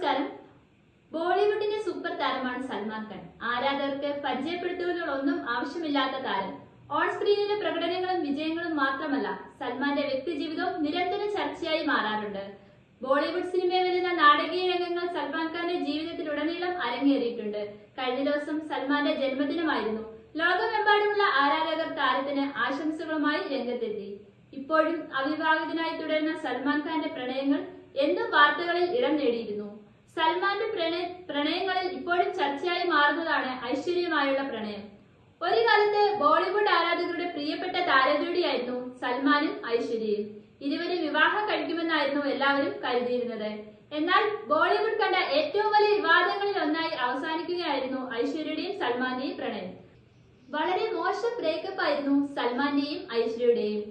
നമസ്കാരം. ബോളിവുഡിന്റെ സൂപ്പർ താരമാണ് സൽമാൻ ഖാൻ. ആരാധകർക്ക് പരിചയപ്പെടുത്തുന്നതിനൊന്നും ആവശ്യമില്ലാത്ത താരം. ഓൺ സ്ക്രീനിലെ പ്രകടനങ്ങളും വിജയങ്ങളും മാത്രമല്ല സൽമാന്റെ വ്യക്തിജീവിതവും നിരന്തര ചർച്ചയായി മാറാറുണ്ട്. ബോളിവുഡ് സിനിമയിൽ വരുന്ന നാടകീയ രംഗങ്ങൾ സൽമാൻ ഖാന്റെ ജീവിതത്തിലുടനീളം അരങ്ങേറിയിട്ടുണ്ട്. കഴിഞ്ഞ ദിവസം സൽമാന്റെ ജന്മദിനമായിരുന്നു. ലോകമെമ്പാടുമുള്ള ആരാധകർ താരത്തിന് ആശംസകളുമായി രംഗത്തെത്തി. ഇപ്പോഴും അവിവാഹിതനായി തുടരുന്ന സൽമാൻ ഖാന്റെ പ്രണയങ്ങൾ എന്നും വാർത്തകളിൽ ഇടം നേടിയിരുന്നു. സൽമാന്റെ പ്രണയ പ്രണയങ്ങളിൽ ഇപ്പോഴും ചർച്ചയായി മാറുന്നതാണ് ഐശ്വര്യമായുള്ള പ്രണയം. ഒരു കാലത്ത് ബോളിവുഡ് ആരാധകരുടെ പ്രിയപ്പെട്ട താരജോടിയായിരുന്നു സൽമാനും ഐശ്വര്യയും. ഇരുവരും വിവാഹം കഴിക്കുമെന്നായിരുന്നു എല്ലാവരും കരുതിയിരുന്നത്. എന്നാൽ ബോളിവുഡ് കണ്ട ഏറ്റവും വലിയ വിവാദങ്ങളിൽ ഒന്നായി അവസാനിക്കുകയായിരുന്നു ഐശ്വര്യയുടെയും സൽമാന്റെയും പ്രണയം. വളരെ മോശം ബ്രേക്കപ്പ് ആയിരുന്നു സൽമാന്റെയും ഐശ്വര്യയുടെയും.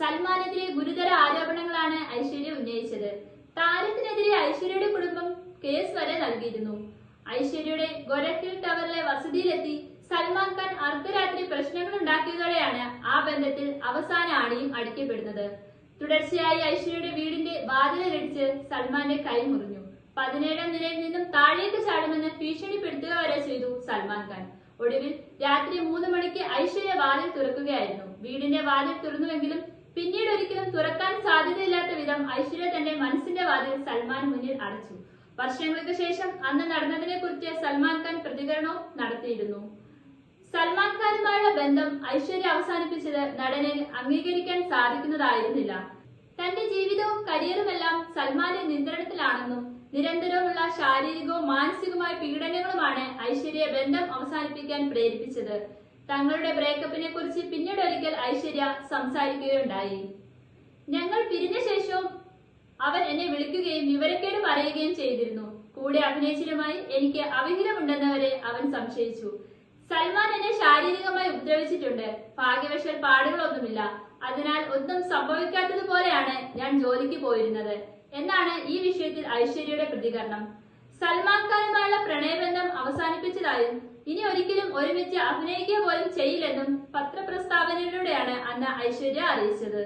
സൽമാനെതിരെ ഗുരുതര ആരോപണങ്ങളാണ് ഐശ്വര്യ ഉന്നയിച്ചത്. താരത്തിനെതിരെ ഐശ്വര്യയുടെ കേസ് വരെ നൽകിയിരുന്നു. ഐശ്വര്യയുടെ ഗൊരഖിൽ ടവറിലെ വസതിയിലെത്തി സൽമാൻ ഖാൻ അർദ്ധരാത്രി പ്രശ്നങ്ങൾ ഉണ്ടാക്കിയതോടെയാണ് ആ ബന്ധത്തിൽ അവസാന ആണിയും അടിക്കപ്പെടുന്നത്. തുടർച്ചയായി ഐശ്വര്യയുടെ വീടിന്റെ വാതിലിടിച്ച് സൽമാന്റെ കൈ മുറിഞ്ഞു. പതിനേഴാം നിലയിൽ നിന്നും താഴേക്ക് ചാടുമെന്ന് ഭീഷണിപ്പെടുത്തുക വരെ ചെയ്തു സൽമാൻ ഖാൻ. ഒടുവിൽ രാത്രി മൂന്ന് മണിക്ക് ഐശ്വര്യ വാതിൽ തുറക്കുകയായിരുന്നു. വീടിന്റെ വാതിൽ തുറന്നുവെങ്കിലും പിന്നീട് ഒരിക്കലും തുറക്കാൻ സാധ്യതയില്ലാത്ത വിധം ഐശ്വര്യ തന്റെ മനസ്സിന്റെ വാതിൽ സൽമാൻ മുന്നിൽ അടച്ചു. വർഷങ്ങൾക്ക് ശേഷം അന്ന് നടന്നതിനെ കുറിച്ച് സൽമാൻ ഖാൻ പ്രതികരണവും നടത്തിയിരുന്നു. സൽമാൻ ഖാനുമായുള്ള ബന്ധം ഐശ്വര്യ അവസാനിപ്പിച്ചത് നടനെ അംഗീകരിക്കാൻ സാധിക്കുന്നതായിരുന്നില്ല. തന്റെ ജീവിതവും കരിയറുമെല്ലാം സൽമാന്റെ നിയന്ത്രണത്തിലാണെന്നും നിരന്തരമുള്ള ശാരീരികവും മാനസികവുമായ പീഡനങ്ങളുമാണ് ഐശ്വര്യ ബന്ധം അവസാനിപ്പിക്കാൻ പ്രേരിപ്പിച്ചത്. തങ്ങളുടെ ബ്രേക്കപ്പിനെ കുറിച്ച് പിന്നീട് ഒരിക്കൽ ഐശ്വര്യ സംസാരിക്കുകയുണ്ടായി. ഞങ്ങൾ പിരിഞ്ഞ അവൻ എന്നെ വിളിക്കുകയും വിവരക്കേട് പറയുകയും ചെയ്തിരുന്നു. കൂടെ അഭിനയിച്ചതുമായി എനിക്ക് അവിഹിതമുണ്ടെന്നവരെ അവൻ സംശയിച്ചു. സൽമാൻ എന്നെ ശാരീരികമായി ഉപദ്രവിച്ചിട്ടുണ്ട്. ഭാഗ്യവശാൽ പാടുകളൊന്നുമില്ല. അതിനാൽ ഒന്നും സംഭവിക്കാത്തതുപോലെയാണ് ഞാൻ ജോലിക്ക് പോയിരുന്നത്. എന്നാണ് ഈ വിഷയത്തിൽ ഐശ്വര്യയുടെ പ്രതികരണം. സൽമാൻ ഖാനുമായുള്ള പ്രണയബന്ധം അവസാനിപ്പിച്ചതായും ഇനി ഒരിക്കലും ഒരുമിച്ച് അഭിനയിക്കുക പോലും ചെയ്യില്ലെന്നും പത്രപ്രസ്താവനയിലൂടെയാണ് അന്ന് ഐശ്വര്യ അറിയിച്ചത്.